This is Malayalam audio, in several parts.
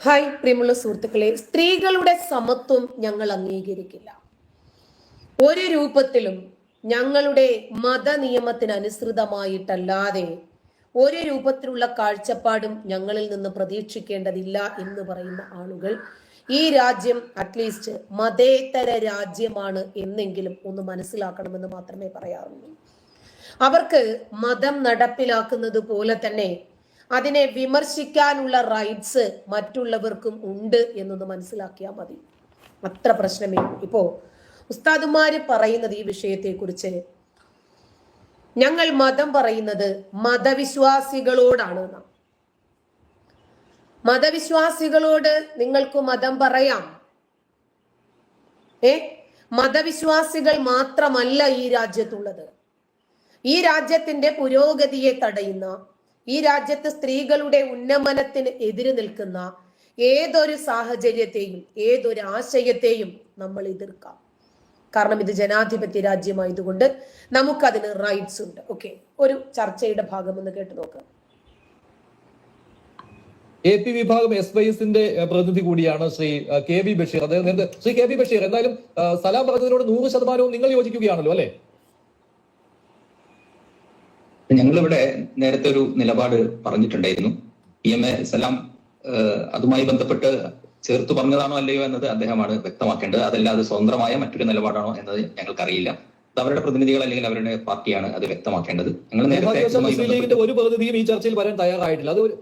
ഹായ് പ്രിയമുള്ള സുഹൃത്തുക്കളെ. സ്ത്രീകളുടെ സമത്വം ഞങ്ങൾ അംഗീകരിക്കില്ല. ഒരു രൂപത്തിലും ഞങ്ങളുടെ മതനിയമത്തിന് അനുസൃതമായിട്ടല്ലാതെ ഒരു രൂപത്തിലുള്ള കാഴ്ചപ്പാടും ഞങ്ങളിൽ നിന്ന് പ്രതീക്ഷിക്കേണ്ടതില്ല എന്ന് പറയുന്ന ആളുകൾ ഈ രാജ്യം അറ്റ്ലീസ്റ്റ് മതേതര രാജ്യമാണ് എന്നെങ്കിലും ഒന്ന് മനസ്സിലാക്കണമെന്ന് മാത്രമേ പറയാറുള്ളൂ. അവർക്ക് മതം നടപ്പിലാക്കുന്നത് പോലെ തന്നെ അതിനെ വിമർശിക്കാനുള്ള റൈറ്റ്സ് മറ്റുള്ളവർക്കും ഉണ്ട് എന്നൊന്ന് മനസ്സിലാക്കിയാൽ മതി. അത്ര പ്രശ്നമേ. ഇപ്പോ ഉസ്താദുമാര് പറയുന്നത് ഈ വിഷയത്തെക്കുറിച്ച് ഞങ്ങൾ മതം പറയുന്നത് മതവിശ്വാസികളോടാണ് മതവിശ്വാസികളോട് നിങ്ങൾക്ക് മതം പറയാം. ഏ? മതവിശ്വാസികൾ മാത്രമല്ല ഈ രാജ്യത്തുള്ളത്. ഈ രാജ്യത്തിന്റെ പുരോഗതിയെ തടയുന്ന ഈ രാജ്യത്ത് സ്ത്രീകളുടെ ഉന്നമനത്തിന് എതിര് നിൽക്കുന്ന ഏതൊരു സാഹചര്യത്തെയും ഏതൊരു ആശയത്തെയും നമ്മൾ എതിർക്കാം. കാരണം ഇത് ജനാധിപത്യ രാജ്യമായതുകൊണ്ട് നമുക്കതിന് റൈറ്റ്സ് ഉണ്ട്. ഓക്കെ ഒരു ചർച്ചയുടെ ഭാഗമെന്ന് കേട്ട് നോക്കാം. എ പി വിഭാഗം എസ് വൈ എസിന്റെ പ്രതിനിധി കൂടിയാണ് ശ്രീ കെ വി ബഷീർ. അതായത് ശ്രീ കെ വി ബഷീർ എന്തായാലും സലാം പറഞ്ഞതിനോട് നൂറ് ശതമാനവും നിങ്ങൾ യോജിക്കുകയാണല്ലോ അല്ലെ? ഞങ്ങളിവിടെ നേരത്തെ ഒരു നിലപാട് പറഞ്ഞിട്ടുണ്ടായിരുന്നു. ഇ എം എ സലാം അതുമായി ബന്ധപ്പെട്ട് ചേർത്ത് പറഞ്ഞതാണോ അല്ലയോ എന്നത് അദ്ദേഹമാണ് വ്യക്തമാക്കേണ്ടത്. അതല്ലാതെ സ്വതന്ത്രമായ മറ്റൊരു നിലപാടാണോ എന്നത് ഞങ്ങൾക്കറിയില്ല. അത് അവരുടെ പ്രതിനിധികൾ അല്ലെങ്കിൽ അവരുടെ പാർട്ടിയാണ് അത് വ്യക്തമാക്കേണ്ടത്. ഞങ്ങൾ നേരത്തെ ഒരു പ്രതിനിധിയും ഈ ചർച്ചയിൽ വരാൻ തയ്യാറായിട്ടില്ല. അത് ഒരു?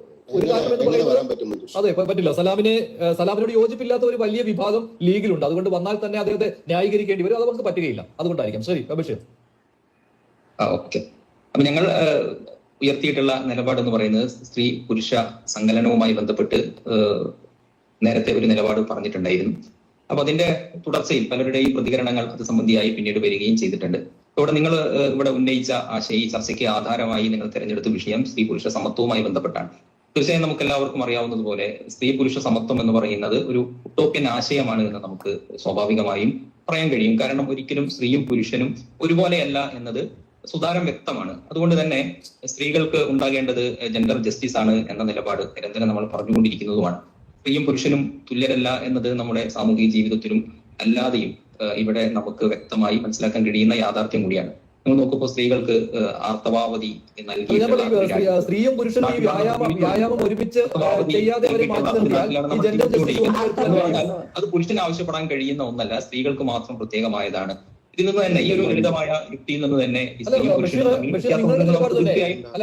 അതെ പറ്റില്ല. സലാമിനെ സലാമിനോട് യോജിപ്പില്ലാത്ത ഒരു വലിയ വിഭാഗം ലീഗിലുണ്ട്. അതുകൊണ്ട് വന്നാൽ തന്നെ അദ്ദേഹത്തെ ന്യായീകരിക്കേണ്ടി വരും. അത് അവർക്ക് പറ്റുകയില്ല. അതുകൊണ്ടായിരിക്കും. ശരി ബഷീർ ആ ഓക്കെ. അപ്പൊ ഞങ്ങൾ ഉയർത്തിയിട്ടുള്ള നിലപാട് എന്ന് പറയുന്നത് സ്ത്രീ പുരുഷ സങ്കലനവുമായി ബന്ധപ്പെട്ട് നേരത്തെ ഒരു നിലപാട് പറഞ്ഞിട്ടുണ്ടായിരുന്നു. അപ്പൊ അതിന്റെ തുടർച്ചയിൽ പലരുടെയും പ്രതികരണങ്ങൾ അത് സംബന്ധിയായി പിന്നീട് വരികയും ചെയ്തിട്ടുണ്ട്. ഇവിടെ നിങ്ങൾ ഇവിടെ ഉന്നയിച്ച ആശയ ഈ ചർച്ചയ്ക്ക് ആധാരമായി നിങ്ങൾ തിരഞ്ഞെടുത്ത വിഷയം സ്ത്രീ പുരുഷ സമത്വവുമായി ബന്ധപ്പെട്ടാണ്. തീർച്ചയായും നമുക്ക് എല്ലാവർക്കും അറിയാവുന്നതുപോലെ സ്ത്രീ പുരുഷ സമത്വം എന്ന് പറയുന്നത് ഒരു ഉട്ടോപ്യൻ ആശയമാണ് എന്ന് നമുക്ക് സ്വാഭാവികമായും പറയാൻ കഴിയും. കാരണം ഒരിക്കലും സ്ത്രീയും പുരുഷനും ഒരുപോലെയല്ല എന്നത് സുതാരം വ്യക്തമാണ്. അതുകൊണ്ട് തന്നെ സ്ത്രീകൾക്ക് ഉണ്ടാകേണ്ടത് ജെൻഡർ ജസ്റ്റിസ് ആണ് എന്ന നിലപാട് നിരന്തരം നമ്മൾ പറഞ്ഞുകൊണ്ടിരിക്കുന്നതുമാണ്. സ്ത്രീയും പുരുഷനും തുല്യരല്ല എന്നത് നമ്മുടെ സാമൂഹിക ജീവിതത്തിലും അല്ലാതെയും ഇവിടെ നമുക്ക് വ്യക്തമായി മനസ്സിലാക്കാൻ കഴിയുന്ന യാഥാർത്ഥ്യം കൂടിയാണ്. നിങ്ങൾ നോക്കുമ്പോൾ സ്ത്രീകൾക്ക് ആർത്തവാവധി. സ്ത്രീയും പുരുഷനും ഈ വ്യായാമം വ്യായാമം ഒരുമിച്ച് ചെയ്യാതെ അത് പുരുഷന് ആവശ്യപ്പെടാൻ കഴിയുന്ന ഒന്നല്ല സ്ത്രീകൾക്ക് മാത്രം പ്രത്യേകമായതാണ്. ഇതിൽ നിന്ന് തന്നെ ഈ ഒരു ലളിതമായ യുക്തിയിൽ നിന്ന് തന്നെ.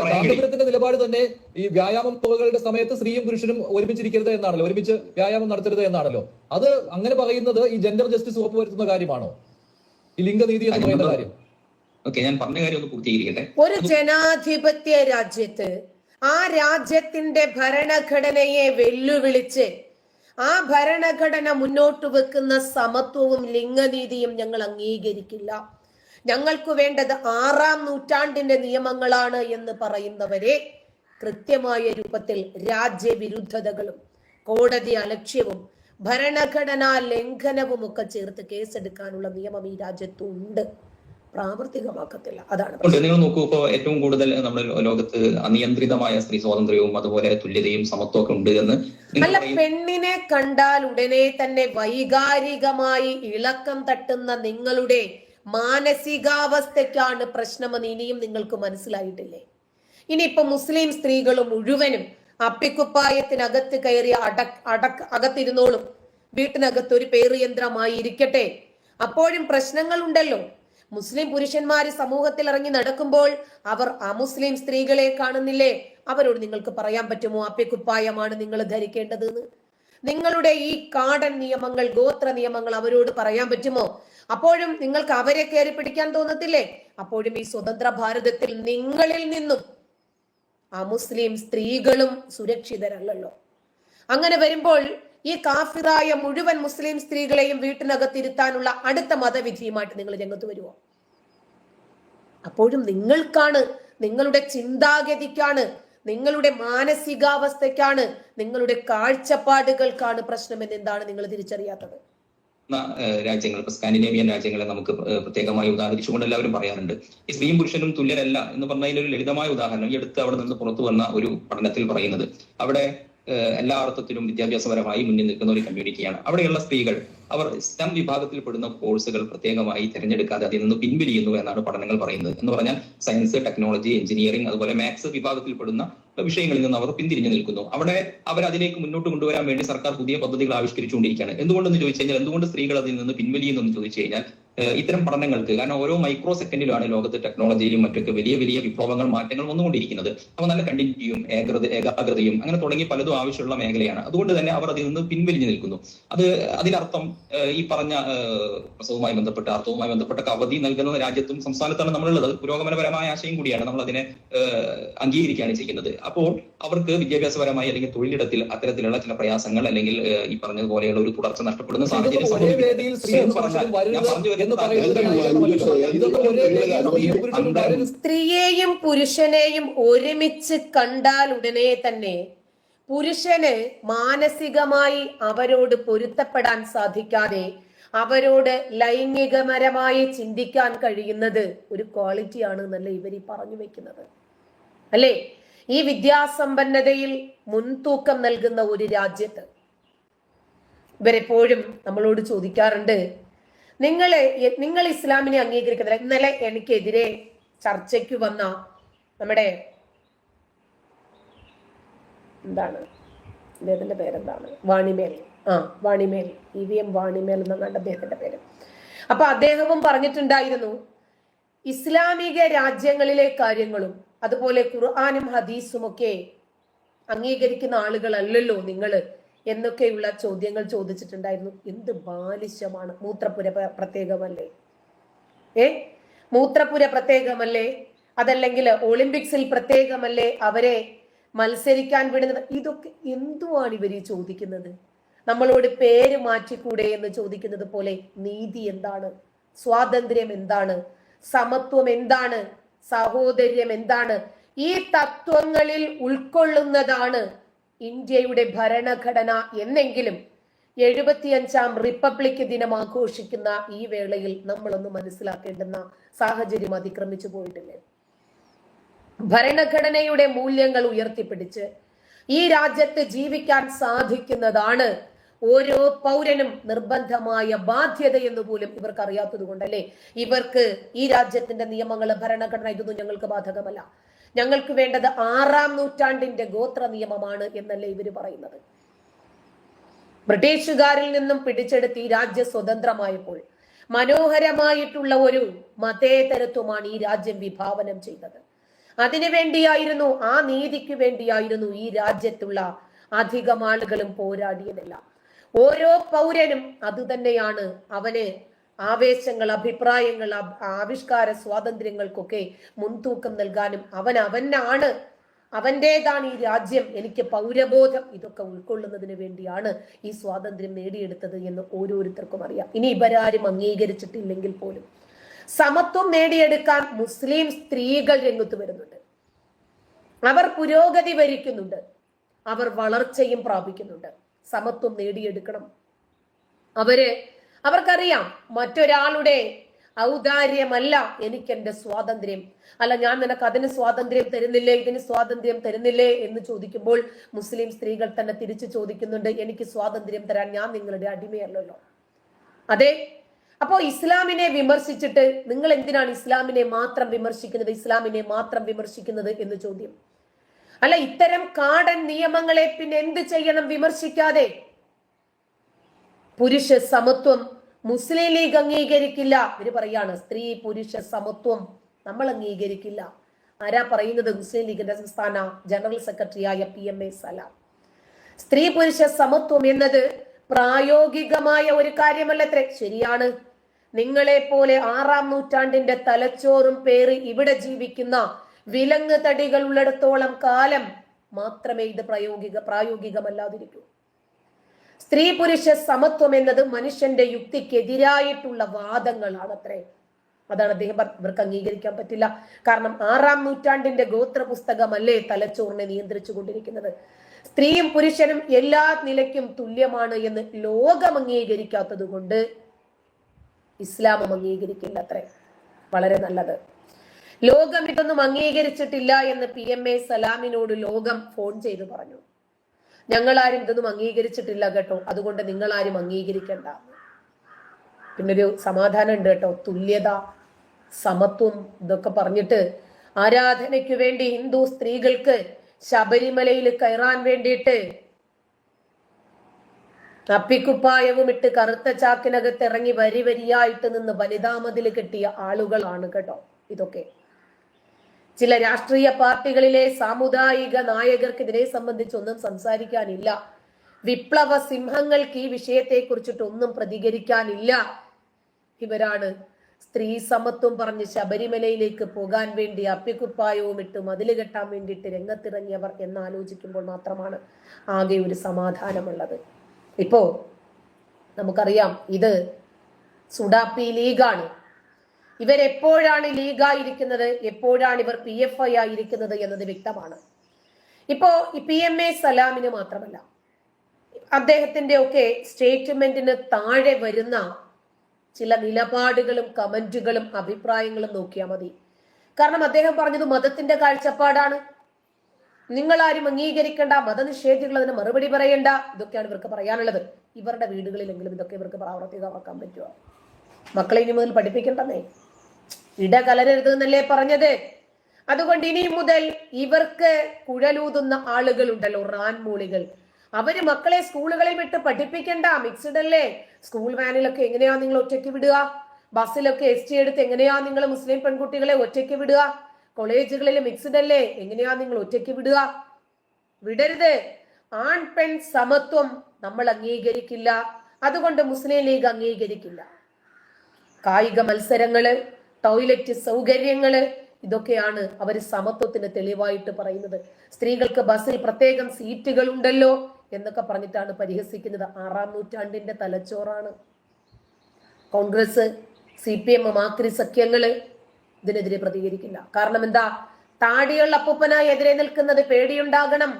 ഗാന്ധപുരത്തിന്റെ നിലപാട് തന്നെ. ഈ വ്യായാമം തുകകളുടെ സമയത്ത് സ്ത്രീയും പുരുഷനും ഒരുമിച്ചിരിക്കരുത് എന്നാണല്ലോ ഒരുമിച്ച് വ്യായാമം നടത്തരുത് എന്നാണല്ലോ. അത് അങ്ങനെ പറയുന്നത് ഈ ജെൻഡർ ജസ്റ്റിസ് ഉറപ്പ് വരുത്തുന്ന കാര്യമാണോ? ഈ ലിംഗനീതി എന്ന് പറയുന്ന കാര്യം. ഓക്കെ ഞാൻ പറഞ്ഞ കാര്യം ഒന്ന് പൂർത്തീകരിക്കട്ടെ. ഒരു ജനാധിപത്യ രാജ്യത്ത് ആ രാജ്യത്തിന്റെ ഭരണഘടനയെ വെല്ലുവിളിച്ച് ആ ഭരണഘടന മുന്നോട്ട് വെക്കുന്ന സമത്വവും ലിംഗനീതിയും ഞങ്ങൾ അംഗീകരിക്കില്ല. ഞങ്ങൾക്ക് വേണ്ടത് ആറാം നൂറ്റാണ്ടിന്റെ നിയമങ്ങളാണ് എന്ന് പറയുന്നവരെ കൃത്യമായ രൂപത്തിൽ രാജ്യവിരുദ്ധതകളും കോടതി അലക്ഷ്യവും ഭരണഘടനാ ലംഘനവും ഒക്കെ ചേർത്ത് കേസെടുക്കാനുള്ള നിയമം ഈ രാജ്യത്തുണ്ട്. പ്രാവർത്തികമാക്കത്തില്ല. അതാണ് നിങ്ങൾ നോക്കൂ ഇപ്പോ ഏറ്റവും കൂടുതൽ നമ്മുടെ ലോകത്ത് അനിയന്ത്രിതമായ സ്ത്രീ സ്വാതന്ത്ര്യവും അതുപോലെ തുല്യതയും സമത്വവും ഒക്കെ ഉണ്ട് എന്ന് നല്ല അല്ല പെണ്ണിനെ കണ്ടാൽ ഉടനെ തന്നെ വൈകാരികമായി ഇളക്കം തട്ടുന്ന നിങ്ങളുടെ മാനസികാവസ്ഥയ്ക്കാണ് പ്രശ്നമെന്ന് ഇനിയും നിങ്ങൾക്ക് മനസ്സിലായിട്ടില്ലേ? ഇനിയിപ്പോ മുസ്ലിം സ്ത്രീകൾ മുഴുവനും അപ്പിക്കുപ്പായത്തിനകത്ത് കയറി അടക് അടക് അകത്തിരുന്നോളും. വീട്ടിനകത്ത് ഒരു പേറുയന്ത്രമായി ഇരിക്കട്ടെ. അപ്പോഴും പ്രശ്നങ്ങൾ ഉണ്ടല്ലോ മുസ്ലിം പുരുഷന്മാര് സമൂഹത്തിൽ ഇറങ്ങി നടക്കുമ്പോൾ അവർ അമുസ്ലിം സ്ത്രീകളെ കാണുന്നില്ലേ? അവരോട് നിങ്ങൾക്ക് പറയാൻ പറ്റുമോ? അപ്പ്യക്കുപ്പായമാണ് നിങ്ങൾ ധരിക്കേണ്ടത് നിങ്ങളുടെ ഈ കാടൻ നിയമങ്ങൾ ഗോത്ര നിയമങ്ങൾ അവരോട് പറയാൻ പറ്റുമോ? അപ്പോഴും നിങ്ങൾക്ക് അവരെ കയറി പിടിക്കാൻ തോന്നത്തില്ലേ? അപ്പോഴും ഈ സ്വതന്ത്ര ഭാരതത്തിൽ നിങ്ങളിൽ നിന്നും അമുസ്ലിം സ്ത്രീകളും സുരക്ഷിതരല്ലല്ലോ. അങ്ങനെ വരുമ്പോൾ ഈ കാഫിറായ മുഴുവൻ മുസ്ലിം സ്ത്രീകളെയും വീട്ടിനകത്തിരുത്താനുള്ള അടുത്ത മതവിധിയുമായിട്ട് നിങ്ങൾ രംഗത്ത് വരുമോ അപ്പോഴും നിങ്ങൾക്കാണ് നിങ്ങളുടെ ചിന്താഗതിക്കാണ് നിങ്ങളുടെ മാനസികാവസ്ഥയ്ക്കാണ് നിങ്ങളുടെ കാഴ്ചപ്പാടുകൾക്കാണ് പ്രശ്നമെന്ന് എന്താണ് നിങ്ങൾ തിരിച്ചറിയാത്തത്? രാജ്യങ്ങൾ ഇപ്പൊ സ്കാൻഡിനേവിയൻ രാജ്യങ്ങളെ നമുക്ക് പ്രത്യേകമായി ഉദാഹരിച്ചുകൊണ്ട് എല്ലാവരും പറയാറുണ്ട്. ഈ സ്ത്രീയും പുരുഷനും തുല്യരല്ല എന്ന് പറഞ്ഞതിൽ ഒരു ലളിതമായ ഉദാഹരണം ഈ അടുത്ത് അവിടെ നിന്ന് പുറത്തു വന്ന ഒരു പഠനത്തിൽ പറയുന്നത്. അവിടെ എല്ലാ അർത്ഥത്തിലും വിദ്യാഭ്യാസപരമായി മുന്നിൽ നിൽക്കുന്ന ഒരു കമ്മ്യൂണിറ്റിയാണ് അവിടെയുള്ള സ്ത്രീകൾ അവർ സ്റ്റം വിഭാഗത്തിൽപ്പെടുന്ന കോഴ്സുകൾ പ്രത്യേകമായി തിരഞ്ഞെടുക്കാതെ അതിൽ നിന്ന് പിൻവലിയുന്നു എന്നാണ് പഠനങ്ങൾ പറയുന്നത്. എന്ന് പറഞ്ഞാൽ സയൻസ് ടെക്നോളജി എഞ്ചിനീയറിംഗ് അതുപോലെ മാത്സ് വിഭാഗത്തിൽപ്പെടുന്ന വിഷയങ്ങളിൽ നിന്ന് അവർ പിന്തിരിഞ്ഞു നിൽക്കുന്നു. അവിടെ അവർ അതിലേക്ക് മുന്നോട്ട് കൊണ്ടുവരാൻ വേണ്ടി സർക്കാർ പുതിയ പദ്ധതികൾ ആവിഷ്കരിച്ചുകൊണ്ടിരിക്കുകയാണ്. എന്തുകൊണ്ടെന്ന് ചോദിച്ചു കഴിഞ്ഞാൽ എന്തുകൊണ്ട് സ്ത്രീകൾ അതിൽ നിന്ന് പിൻവലിയുന്നു എന്ന് ചോദിച്ചു കഴിഞ്ഞാൽ ഇത്തരം പഠനങ്ങൾക്ക്. കാരണം ഓരോ മൈക്രോ സെക്കൻഡിലാണ് ലോകത്ത് ടെക്നോളജിയിലും മറ്റൊക്കെ വലിയ വലിയ വിപ്ലവങ്ങൾ മാറ്റങ്ങൾ വന്നുകൊണ്ടിരിക്കുന്നത്. അപ്പോൾ നല്ല കണ്ടിന്യൂറ്റിയും ഏകൃത ഏകാഗ്രതയും അങ്ങനെ തുടങ്ങി പലതും ആവശ്യമുള്ള മേഖലയാണ്. അതുകൊണ്ട് തന്നെ അവർ അതിൽ നിന്ന് പിൻവലിഞ്ഞു നിൽക്കുന്നു. അത് അതിനർത്ഥം ഈ പറഞ്ഞ പ്രസവവുമായി ബന്ധപ്പെട്ട അർത്ഥവുമായി ബന്ധപ്പെട്ട അവധി നൽകുന്ന രാജ്യത്തും സംസ്ഥാനത്താണ് നമ്മളുള്ളത്. പുരോഗമനപരമായ ആശയം കൂടിയാണ് നമ്മൾ അതിനെ അംഗീകരിക്കുകയാണ് ചെയ്യുന്നത്. അപ്പോൾ അവർക്ക് വിദ്യാഭ്യാസപരമായി അല്ലെങ്കിൽ തൊഴിലിടത്തിൽ അത്തരത്തിലുള്ള ചില പ്രയാസങ്ങൾ അല്ലെങ്കിൽ ഈ പറഞ്ഞതുപോലെയുള്ള ഒരു തുടർച്ച നഷ്ടപ്പെടുന്ന സാഹചര്യം എന്ന് പറയുന്നത് സ്ത്രീയെയും പുരുഷനെയും ഒരുമിച്ച് കണ്ടാൽ ഉടനെ തന്നെ പുരുഷന് മാനസികമായി അവരോട് പൊരുത്തപ്പെടാൻ സാധിക്കാതെ അവരോട് ലൈംഗികപരമായി ചിന്തിക്കാൻ കഴിയുന്നത് ഒരു ക്വാളിറ്റി ആണ് എന്നല്ല ഇവർ ഈ പറഞ്ഞു വെക്കുന്നത്. അല്ലേ? ഈ വിദ്യാസമ്പന്നതയിൽ മുൻതൂക്കം നൽകുന്ന ഒരു രാജ്യത്ത് ഇവരെപ്പോഴും നമ്മളോട് ചോദിക്കാറുണ്ട് നിങ്ങൾ നിങ്ങൾ ഇസ്ലാമിനെ അംഗീകരിക്കുന്നില്ല ഇന്നലെ എനിക്കെതിരെ ചർച്ചയ്ക്ക് വന്ന നമ്മുടെ എന്താണ്? അദ്ദേഹത്തിന്റെ പേരെന്താണ്? വാണിമേൽ. ആ Vanimel. E V M Vanimel എന്നാണ് അദ്ദേഹത്തിന്റെ പേര്. അപ്പൊ അദ്ദേഹവും പറഞ്ഞിട്ടുണ്ടായിരുന്നു ഇസ്ലാമിക രാജ്യങ്ങളിലെ കാര്യങ്ങളും അതുപോലെ ഖുർആാനും ഹദീസും ഒക്കെ അംഗീകരിക്കുന്ന ആളുകളല്ലല്ലോ നിങ്ങൾ എന്നൊക്കെയുള്ള ചോദ്യങ്ങൾ ചോദിച്ചിട്ടുണ്ടായിരുന്നു. എന്ത് ബാലിശമാണ്. മൂത്രപ്പുര പ്രത്യേകമല്ലേ? ഏ? മൂത്രപ്പുര പ്രത്യേകമല്ലേ? അതല്ലെങ്കിൽ ഒളിമ്പിക്സിൽ പ്രത്യേകമല്ലേ അവരെ മത്സരിക്കാൻ വിടുന്നത്? ഇതൊക്കെ എന്തുവാണ് ഇവർ ചോദിക്കുന്നത്? നമ്മളോട് പേര് മാറ്റിക്കൂടെ എന്ന് ചോദിക്കുന്നത് പോലെ നീതി എന്താണ്? സ്വാതന്ത്ര്യം എന്താണ്? സമത്വം എന്താണ്? സഹോദര്യം എന്താണ്? ഈ തത്വങ്ങളിൽ ഉൾക്കൊള്ളുന്നതാണ് ഇന്ത്യയുടെ ഭരണഘടന എന്നെങ്കിലും എഴുപത്തിയഞ്ചാം റിപ്പബ്ലിക് ദിനം ആഘോഷിക്കുന്ന ഈ വേളയിൽ നമ്മളൊന്ന് മനസ്സിലാക്കേണ്ടുന്ന സാഹചര്യം അതിക്രമിച്ചു പോയിട്ടില്ലേ? ഭരണഘടനയുടെ മൂല്യങ്ങൾ ഉയർത്തിപ്പിടിച്ച് ഈ രാജ്യത്ത് ജീവിക്കാൻ സാധിക്കുന്നതാണ് ഓരോ പൗരനും നിർബന്ധമായ ബാധ്യത എന്ന് പോലും ഇവർക്ക് അറിയാത്തത് കൊണ്ടല്ലേ ഇവർക്ക് ഈ രാജ്യത്തിന്റെ നിയമങ്ങൾ ഭരണഘടന ഇതൊന്നും ഞങ്ങൾക്ക് ബാധകമല്ല. ഞങ്ങൾക്ക് വേണ്ടത് ആറാം നൂറ്റാണ്ടിന്റെ ഗോത്ര നിയമമാണ് എന്നല്ലേ ഇവർ പറയുന്നത്. ബ്രിട്ടീഷുകാരിൽ നിന്നും പിടിച്ചെടുത്ത് ഈ രാജ്യം സ്വതന്ത്രമായപ്പോൾ മനോഹരമായിട്ടുള്ള ഒരു മതേതരത്വമാണ് ഈ രാജ്യം വിഭാവനം ചെയ്തത്. അതിനു വേണ്ടിയായിരുന്നു ആ നീതിക്ക് വേണ്ടിയായിരുന്നു ഈ രാജ്യത്തുള്ള അധികം ആളുകളും പോരാടിയതെല്ലാം. ഓരോ പൗരനും അത് തന്നെയാണ് അവന് ആവേശങ്ങൾ അഭിപ്രായങ്ങൾ ആവിഷ്കാര സ്വാതന്ത്ര്യങ്ങൾക്കൊക്കെ മുൻതൂക്കം നൽകാനും അവൻ അവനാണ്. അവന്റേതാണ് ഈ രാജ്യം. എനിക്ക് പൗരബോധം. ഇതൊക്കെ ഉൾക്കൊള്ളുന്നതിന് വേണ്ടിയാണ് ഈ സ്വാതന്ത്ര്യം നേടിയെടുത്തത് എന്ന് ഓരോരുത്തർക്കും അറിയാം. ഇനി ഇവരാരും അംഗീകരിച്ചിട്ടില്ലെങ്കിൽ പോലും. സമത്വം നേടിയെടുക്കാൻ മുസ്ലിം സ്ത്രീകൾ രംഗത്ത് വരുന്നുണ്ട്. അവർ പുരോഗതി വരിക്കുന്നുണ്ട്. അവർ വളർച്ചയും പ്രാപിക്കുന്നുണ്ട്. സമത്വം നേടിയെടുക്കണം. അവർ അവർക്കറിയാം മറ്റൊരാളുടെ ഔദാര്യമല്ല എനിക്ക് എന്റെ സ്വാതന്ത്ര്യം. അല്ല ഞാൻ നിനക്ക് അതിന് സ്വാതന്ത്ര്യം തരുന്നില്ലേ? ഇതിന് സ്വാതന്ത്ര്യം തരുന്നില്ലേ? എന്ന് ചോദിക്കുമ്പോൾ മുസ്ലിം സ്ത്രീകൾ തന്നെ തിരിച്ചു ചോദിക്കുന്നുണ്ട് എനിക്ക് സ്വാതന്ത്ര്യം തരാൻ ഞാൻ നിങ്ങളുടെ അടിമയല്ലല്ലോ. അതെ? അപ്പോ ഇസ്ലാമിനെ വിമർശിച്ചിട്ട് നിങ്ങൾ എന്തിനാണ് ഇസ്ലാമിനെ മാത്രം വിമർശിക്കുന്നത് ഇസ്ലാമിനെ മാത്രം വിമർശിക്കുന്നത് എന്ന് ചോദ്യം. അല്ല ഇത്തരം കാടൻ നിയമങ്ങളെ പിന്നെ എന്ത് ചെയ്യണം വിമർശിക്കാതെ? പുരുഷ സമത്വം മുസ്ലിം ലീഗ് അംഗീകരിക്കില്ല. ഇവർ പറയാണ് സ്ത്രീ പുരുഷ സമത്വം നമ്മൾ അംഗീകരിക്കില്ല. ആരാ പറയുന്നത്? മുസ്ലിം ലീഗിന്റെ സംസ്ഥാന ജനറൽ സെക്രട്ടറിയായ പി എം എ സലാം. സ്ത്രീ പുരുഷ സമത്വം എന്നത് പ്രായോഗികമായ ഒരു കാര്യമല്ലത്രേ. ശരിയാണ്. നിങ്ങളെ പോലെ ആറാം നൂറ്റാണ്ടിന്റെ തലച്ചോറും പേര് ഇവിടെ ജീവിക്കുന്ന വിലങ്ങ് തടികൾ ഉള്ളിടത്തോളം കാലം മാത്രമേ ഇത് പ്രായോഗിക പ്രായോഗികമല്ലാതിരിക്കൂ. സ്ത്രീ പുരുഷ സമത്വം എന്നത് മനുഷ്യന്റെ യുക്തിക്കെതിരായിട്ടുള്ള വാദങ്ങളാണ് അത്രേ അതാണ് അദ്ദേഹം ഇവർക്ക് അംഗീകരിക്കാൻ പറ്റില്ല. കാരണം ആറാം നൂറ്റാണ്ടിന്റെ ഗോത്ര പുസ്തകമല്ലേ തലച്ചോറിനെ നിയന്ത്രിച്ചു കൊണ്ടിരിക്കുന്നത് സ്ത്രീയും പുരുഷനും എല്ലാ നിലയ്ക്കും തുല്യമാണ് എന്ന് ലോകം അംഗീകരിക്കാത്തത് കൊണ്ട് ഇസ്ലാമും അംഗീകരിക്കില്ല അത്രേ വളരെ നല്ലത്. ലോകം ഇതൊന്നും അംഗീകരിച്ചിട്ടില്ല എന്ന് പി എം എ സലാമിനോട് ലോകം ഫോൺ ചെയ്ത് പറഞ്ഞു. ഞങ്ങളാരും ഇതൊന്നും അംഗീകരിച്ചിട്ടില്ല കേട്ടോ. അതുകൊണ്ട് നിങ്ങൾ ആരും അംഗീകരിക്കണ്ട. പിന്നെ ഒരു സമാധാനം ഉണ്ട് കേട്ടോ. തുല്യത സമത്വം ഇതൊക്കെ പറഞ്ഞിട്ട് ആരാധനയ്ക്ക് വേണ്ടി ഹിന്ദു സ്ത്രീകൾക്ക് ശബരിമലയിൽ കയറാൻ വേണ്ടിയിട്ട് തപ്പിക്കുപ്പായവും ഇട്ട് കറുത്ത ചാക്കിനകത്ത് ഇറങ്ങി വരി വരിയായിട്ട് നിന്ന് വനിതാമതിൽ കെട്ടിയ ആളുകളാണ് കേട്ടോ ഇതൊക്കെ. ചില രാഷ്ട്രീയ പാർട്ടികളിലെ സാമുദായിക നായകർക്ക് ഇതിനെ ഒന്നും സംസാരിക്കാനില്ല. വിപ്ലവ സിംഹങ്ങൾക്ക് ഈ വിഷയത്തെ കുറിച്ചിട്ട് ഒന്നും പ്രതികരിക്കാനില്ല. ഇവരാണ് സ്ത്രീ സമത്വം പറഞ്ഞ് ശബരിമലയിലേക്ക് പോകാൻ വേണ്ടി അപ്പിക്കുപ്പായവും ഇട്ട് മതിൽ കെട്ടാൻ വേണ്ടിയിട്ട് രംഗത്തിറങ്ങിയവർ എന്ന് ആലോചിക്കുമ്പോൾ മാത്രമാണ് ആകെ ഒരു സമാധാനമുള്ളത്. ഇപ്പോ നമുക്കറിയാം ഇത് സുഡാപ്പി ലീഗാണ്. ഇവരെപ്പോഴാണ് ലീഗായിരിക്കുന്നത്? എപ്പോഴാണ് ഇവർ പി എഫ് ഐ ആയിരിക്കുന്നത് എന്നത് വ്യക്തമാണ്. ഇപ്പോ പി എം എ സലാമിന് മാത്രമല്ല അദ്ദേഹത്തിന്റെ ഒക്കെ സ്റ്റേറ്റ്മെന്റിന് താഴെ വരുന്ന ചില നിലപാടുകളും കമന്റുകളും അഭിപ്രായങ്ങളും നോക്കിയാൽ മതി. കാരണം അദ്ദേഹം പറഞ്ഞത് മതത്തിന്റെ കാഴ്ചപ്പാടാണ്. നിങ്ങൾ ആരും അംഗീകരിക്കേണ്ട മതനിഷേധികൾ അതിന് മറുപടി പറയേണ്ട. ഇതൊക്കെയാണ് ഇവർക്ക് പറയാനുള്ളത്. ഇവരുടെ വീടുകളിലെങ്കിലും ഇതൊക്കെ ഇവർക്ക് പ്രാവർത്തികമാക്കാൻ പറ്റുമോ മക്കളെ ഇനി മുതൽ പഠിപ്പിക്കണ്ടെന്നേ? ഇട കലരരുത് എന്നല്ലേ പറഞ്ഞത്? അതുകൊണ്ട് ഇനി മുതൽ ഇവർക്ക് കുഴലൂതുന്ന ആളുകളുണ്ടല്ലോ റാൻമൂളികൾ. അവർ മക്കളെ സ്കൂളുകളിൽ വിട്ട് പഠിപ്പിക്കണ്ട മിക്സ്ഡ് അല്ലേ? സ്കൂൾ വാനിലൊക്കെ എങ്ങനെയാ നിങ്ങൾ ഒറ്റയ്ക്ക് വിടുക? ബസ്സിലൊക്കെ എസ് ടി എടുത്ത് എങ്ങനെയാ നിങ്ങൾ മുസ്ലിം പെൺകുട്ടികളെ ഒറ്റയ്ക്ക് വിടുക? കോളേജുകളിൽ മിക്സ്ഡ് അല്ലേ? എങ്ങനെയാ നിങ്ങൾ ഒറ്റയ്ക്ക് വിടുക? വിടരുത്. ആൺ പെൺ സമത്വം നമ്മൾ അംഗീകരിക്കില്ല. അതുകൊണ്ട് മുസ്ലിം ലീഗ് അംഗീകരിക്കില്ല. കായിക മത്സരങ്ങൾ ടോയ്ലറ്റ് സൗകര്യങ്ങൾ ഇതൊക്കെയാണ് അവർ സമത്വത്തിന് തെളിവായിട്ട് പറയുന്നത്. സ്ത്രീകൾക്ക് ബസ്സിൽ പ്രത്യേകം സീറ്റുകൾ ഉണ്ടല്ലോ എന്നൊക്കെ പറഞ്ഞിട്ടാണ് പരിഹസിക്കുന്നത്. ആറാം നൂറ്റാണ്ടിന്റെ തലച്ചോറാണ്. കോൺഗ്രസ് സി പി എം മാക്രി സഖ്യങ്ങൾ ഇതിനെതിരെ പ്രതികരിക്കില്ല. കാരണം എന്താ? താടിയുള്ള അപ്പൂപ്പനായി എതിരെ നിൽക്കുന്നത് പേടിയുണ്ടാകണം.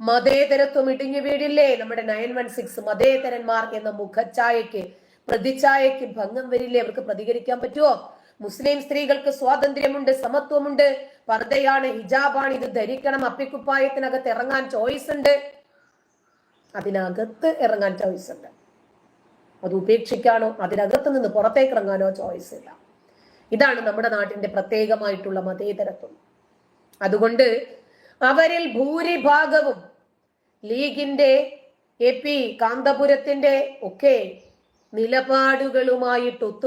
മതേതരത്വം ഇടിഞ്ഞു വീടില്ലേ നമ്മുടെ നയൻ വൺ സിക്സ് മതേതരന്മാർ എന്ന മുഖഛായയ്ക്ക് പ്രതിച്ഛായയ്ക്ക് ഭംഗം വരില്ലേ? അവർക്ക് പ്രതികരിക്കാൻ പറ്റുമോ മുസ്ലിം സ്ത്രീകൾക്ക് സ്വാതന്ത്ര്യമുണ്ട് സമത്വമുണ്ട്. പർദ്ദയാണ് ഹിജാബാണ്. ഇത് ധരിക്കണം. അപ്പിക്കുപ്പായത്തിനകത്ത് ഇറങ്ങാൻ ചോയ്സ് ഉണ്ട്. അതിനകത്ത് ഇറങ്ങാൻ ചോയ്സ് ഉണ്ട്. അത് ഉപേക്ഷിക്കാനോ അതിനകത്ത് നിന്ന് പുറത്തേക്ക് ഇറങ്ങാനോ ചോയ്സ് ഇല്ല. ഇതാണ് നമ്മുടെ നാട്ടിന്റെ പ്രത്യേകമായിട്ടുള്ള മതേതരത്വം. അതുകൊണ്ട് അവരിൽ ഭൂരിഭാഗവും ലീഗിന്റെ എ പി കാന്തപുരത്തിന്റെ ഒക്കെ നിലപാടുകളുമായിട്ട് ഒത്തു